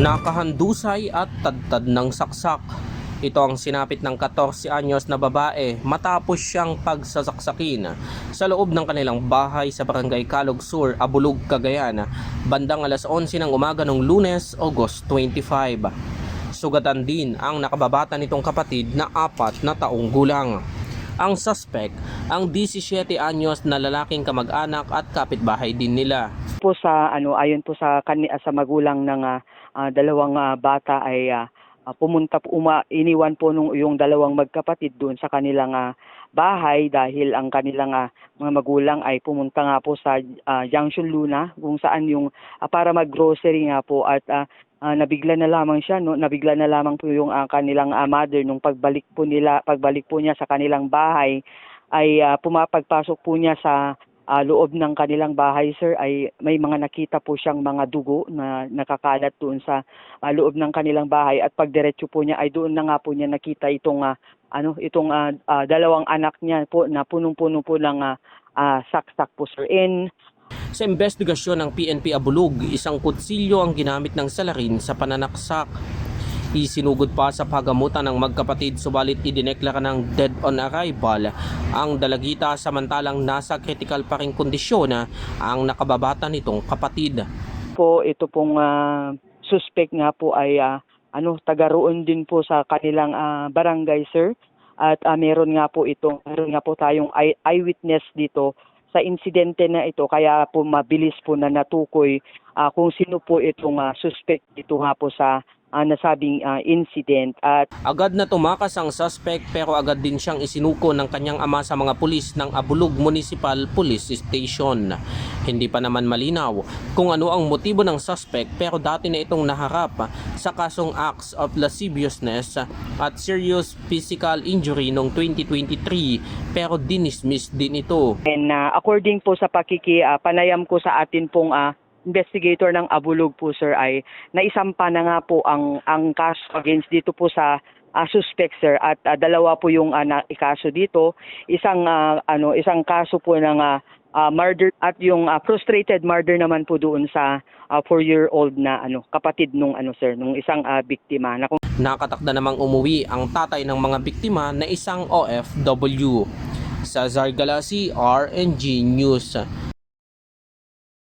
Nakahandusay at tadtad ng saksak. Ito ang sinapit ng 14 anyos na babae matapos siyang pagsasaksakin sa loob ng kanilang bahay sa barangay Calog Sur, Abulug, Cagayan, bandang alas 11 ng umaga ng lunes, August 25. Sugatan din ang nakababata nitong kapatid na apat na taong gulang. Ang suspect, ang 17 anyos na lalaking kamag-anak at kapitbahay din nila. po sa ano ayon po sa kani, sa magulang ng ah, ah, dalawang ah, bata ay ah, ah, pumunta uma, iniwan po nung yung dalawang magkapatid doon sa kanilang ah, bahay dahil ang kanilang ah, mga magulang ay pumunta nga po sa ah, Junction Luna kung saan yung ah, para mag-grocery nga po at ah, ah, nabigla na lamang siya no? Nabigla na lamang po yung ah, kanilang ah, mother nung pagbalik po nila pagbalik po niya sa kanilang bahay ay ah, pumapagpasok po niya sa ah, loob ng kanilang bahay sir ay may mga nakita po siyang mga dugo na nakakalat doon sa ah, loob ng kanilang bahay. At pagdiretso po niya ay doon na nga po niya nakita itong ah, ano itong ah, ah, dalawang anak niya po na punong-puno po ng ah, ah, saksak po sir. In Sa investigasyon ng PNP Abulug, isang kutsilyo ang ginamit ng salarin sa pananaksak. Isinugod pa sa pagamutan ng magkapatid subalit idineklara ng dead on arrival ang dalagita samantalang nasa critical pa rin kondisyon ang nakababata nitong kapatid. po ito pong ah, suspect nga po ay ah, ano taga roon din po sa kanilang ah, barangay sir at ah, meron nga po itong meron nga po tayong eye, eyewitness dito sa insidente na ito kaya po mabilis po na natukoy ah, kung sino po itong ah, suspect dito nga po sa ah, nasabing ah, incident at Agad na tumakas ang suspect pero agad din siyang isinuko ng kanyang ama sa mga pulis ng Abulug Municipal Police Station. Hindi pa naman malinaw kung ano ang motibo ng suspect pero dati na itong naharap sa kasong acts of lasciviousness at serious physical injury noong 2023 pero dinismiss din ito. And uh, according po sa pakiki uh, panayam ko sa atin pong uh, investigator ng Abulog po sir ay naisampa na nga po ang ang cash against dito po sa uh, suspect sir at uh, dalawa po yung uh, na, ikaso dito isang uh, ano isang kaso po ng uh, uh, murder at yung uh, frustrated murder naman po doon sa uh, 4-year-old na ano kapatid nung ano sir nung isang uh, biktima na kung Nakatakda namang umuwi ang tatay ng mga biktima na isang OFW. Sa Zargalasi, RNG News.